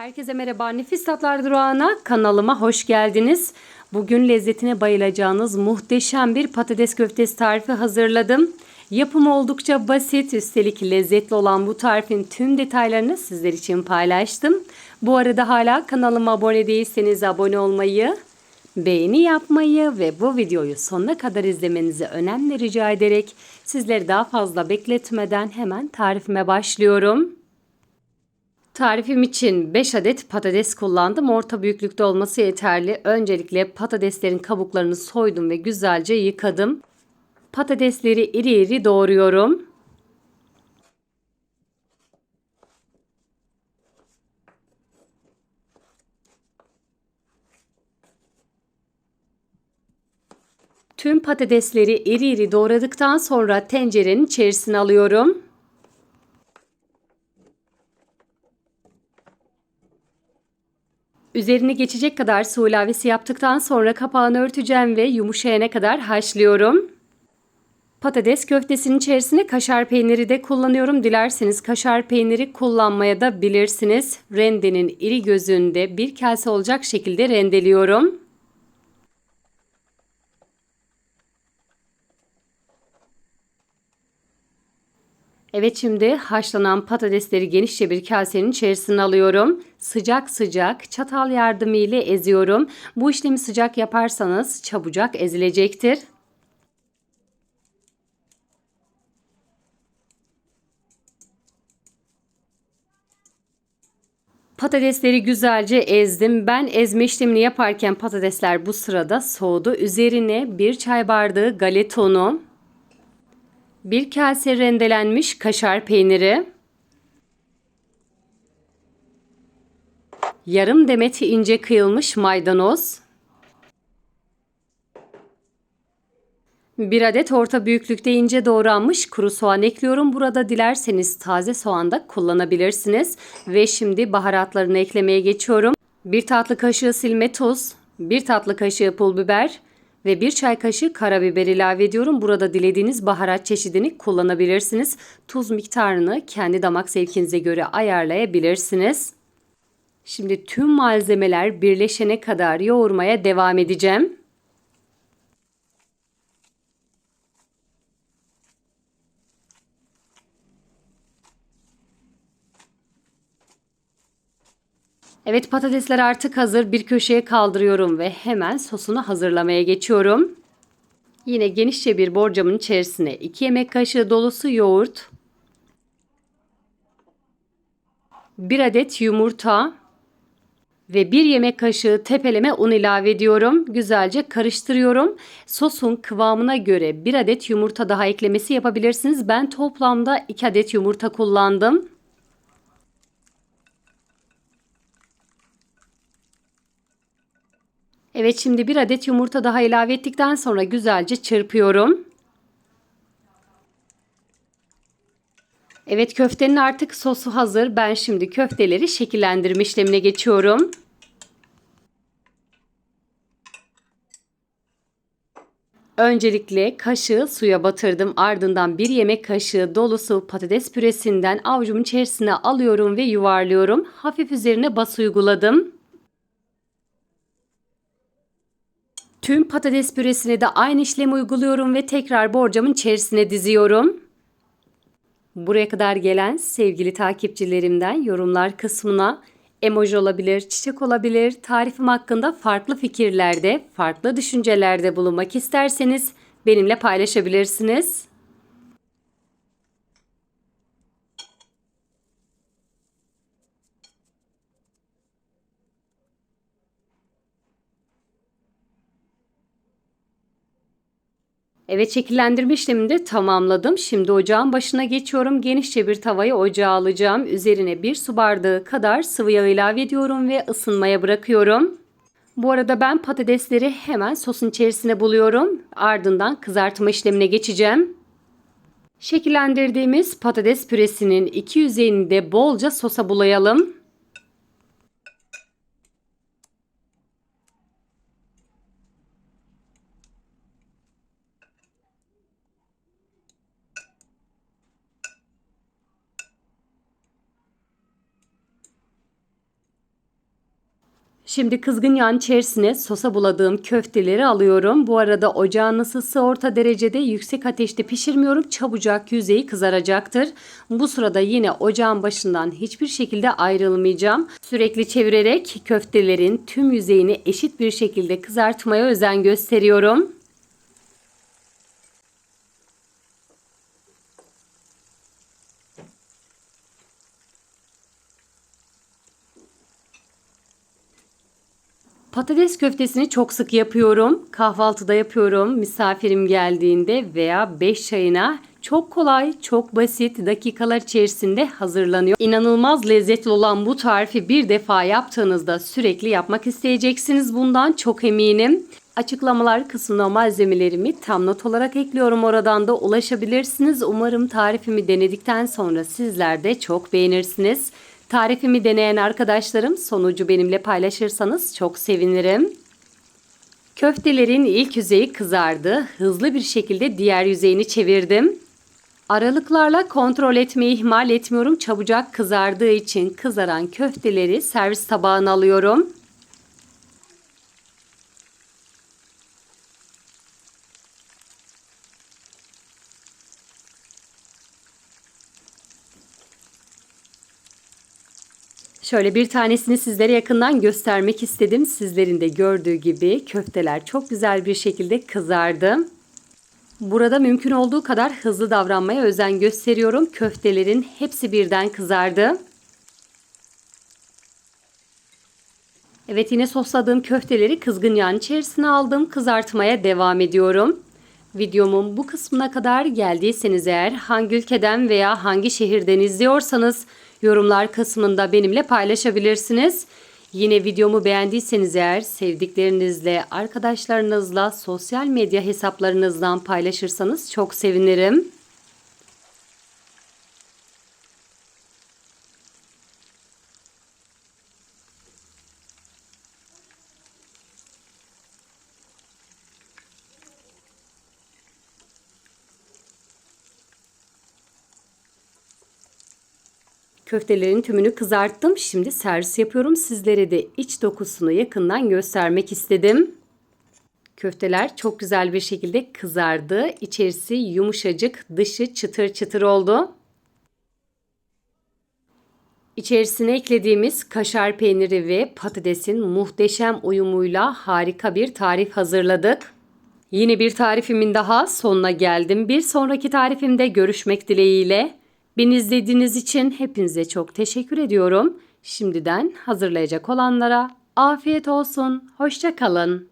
Herkese merhaba. Nefis Tatlar Durağı'na kanalıma hoş geldiniz. Bugün lezzetine bayılacağınız muhteşem bir patates köftesi tarifi hazırladım. Yapımı oldukça basit, üstelik lezzetli olan bu tarifin tüm detaylarını sizler için paylaştım. Bu arada hala kanalıma abone değilseniz abone olmayı, beğeni yapmayı ve bu videoyu sonuna kadar izlemenizi önemli rica ederek sizleri daha fazla bekletmeden hemen tarifime başlıyorum. Tarifim için 5 adet patates kullandım. Orta büyüklükte olması yeterli. Öncelikle patateslerin kabuklarını soydum ve güzelce yıkadım. Patatesleri iri iri doğruyorum. Tüm patatesleri iri iri doğradıktan sonra tencerenin içerisine alıyorum. Üzerine geçecek kadar su ilavesi yaptıktan sonra kapağını örteceğim ve yumuşayana kadar haşlıyorum. Patates köftesinin içerisine kaşar peyniri de kullanıyorum. Dilerseniz kaşar peyniri kullanmaya da bilirsiniz. Rendenin iri gözünde bir kase olacak şekilde rendeliyorum. Evet şimdi haşlanan patatesleri genişçe bir kasenin içerisine alıyorum. Sıcak sıcak çatal yardımıyla eziyorum. Bu işlemi sıcak yaparsanız çabucak ezilecektir. Patatesleri güzelce ezdim. Ben ezme işlemini yaparken patatesler bu sırada soğudu. Üzerine bir çay bardağı galeta unu, bir kase rendelenmiş kaşar peyniri, yarım demet ince kıyılmış maydanoz, bir adet orta büyüklükte ince doğranmış kuru soğan ekliyorum. Burada dilerseniz taze soğan da kullanabilirsiniz. Ve şimdi baharatlarını eklemeye geçiyorum. Bir tatlı kaşığı silme tuz, bir tatlı kaşığı pul biber, ve bir çay kaşığı karabiber ilave ediyorum. Burada dilediğiniz baharat çeşidini kullanabilirsiniz. Tuz miktarını kendi damak zevkinize göre ayarlayabilirsiniz. Şimdi tüm malzemeler birleşene kadar yoğurmaya devam edeceğim. Evet patatesler artık hazır. Bir köşeye kaldırıyorum ve hemen sosunu hazırlamaya geçiyorum. Yine genişçe bir borcamın içerisine 2 yemek kaşığı dolusu yoğurt, 1 adet yumurta ve 1 yemek kaşığı tepeleme un ilave ediyorum. Güzelce karıştırıyorum. Sosun kıvamına göre 1 adet yumurta daha eklemesi yapabilirsiniz. Ben toplamda 2 adet yumurta kullandım. Evet şimdi bir adet yumurta daha ilave ettikten sonra güzelce çırpıyorum. Evet köftenin artık sosu hazır. Ben şimdi köfteleri şekillendirme işlemine geçiyorum. Öncelikle kaşığı suya batırdım. Ardından bir yemek kaşığı dolusu patates püresinden avucumun içerisine alıyorum ve yuvarlıyorum. Hafif üzerine bas uyguladım. Tüm patates püresine de aynı işlemi uyguluyorum ve tekrar borcamın içerisine diziyorum. Buraya kadar gelen sevgili takipçilerimden yorumlar kısmına emoji olabilir, çiçek olabilir, tarifim hakkında farklı fikirlerde, farklı düşüncelerde bulunmak isterseniz benimle paylaşabilirsiniz. Evet şekillendirme işlemini de tamamladım. Şimdi ocağın başına geçiyorum. Genişçe bir tavayı ocağa alacağım. Üzerine bir su bardağı kadar sıvı yağ ilave ediyorum ve ısınmaya bırakıyorum. Bu arada ben patatesleri hemen sosun içerisine buluyorum. Ardından kızartma işlemine geçeceğim. Şekillendirdiğimiz patates püresinin iki yüzeyini de bolca sosa bulayalım. Şimdi kızgın yağın içerisine sosa buladığım köfteleri alıyorum. Bu arada ocağın ısısı orta derecede yüksek ateşte pişirmiyorum. Çabucak yüzeyi kızaracaktır. Bu sırada yine ocağın başından hiçbir şekilde ayrılmayacağım. Sürekli çevirerek köftelerin tüm yüzeyini eşit bir şekilde kızartmaya özen gösteriyorum. Patates köftesini çok sık yapıyorum. Kahvaltıda yapıyorum. Misafirim geldiğinde veya 5 çayına çok kolay, çok basit dakikalar içerisinde hazırlanıyor. İnanılmaz lezzetli olan bu tarifi bir defa yaptığınızda sürekli yapmak isteyeceksiniz. Bundan çok eminim. Açıklamalar kısmına malzemelerimi tam not olarak ekliyorum. Oradan da ulaşabilirsiniz. Umarım tarifimi denedikten sonra sizler de çok beğenirsiniz. Tarifimi deneyen arkadaşlarım sonucu benimle paylaşırsanız çok sevinirim. Köftelerin ilk yüzeyi kızardı. Hızlı bir şekilde diğer yüzeyini çevirdim. Aralıklarla kontrol etmeyi ihmal etmiyorum. Çabucak kızardığı için kızaran köfteleri servis tabağına alıyorum. Şöyle bir tanesini sizlere yakından göstermek istedim. Sizlerin de gördüğü gibi köfteler çok güzel bir şekilde kızardı. Burada mümkün olduğu kadar hızlı davranmaya özen gösteriyorum. Köftelerin hepsi birden kızardı. Evet yine sosladığım köfteleri kızgın yağın içerisine aldım. Kızartmaya devam ediyorum. Videomun bu kısmına kadar geldiyseniz eğer hangi ülkeden veya hangi şehirden izliyorsanız yorumlar kısmında benimle paylaşabilirsiniz. Yine videomu beğendiyseniz eğer sevdiklerinizle, arkadaşlarınızla, sosyal medya hesaplarınızdan paylaşırsanız çok sevinirim. Köftelerin tümünü kızarttım. Şimdi servis yapıyorum. Sizlere de iç dokusunu yakından göstermek istedim. Köfteler çok güzel bir şekilde kızardı. İçerisi yumuşacık, dışı çıtır çıtır oldu. İçerisine eklediğimiz kaşar peyniri ve patatesin muhteşem uyumuyla harika bir tarif hazırladık. Yine bir tarifimin daha sonuna geldim. Bir sonraki tarifimde görüşmek dileğiyle. Beni izlediğiniz için hepinize çok teşekkür ediyorum. Şimdiden hazırlayacak olanlara afiyet olsun. Hoşça kalın.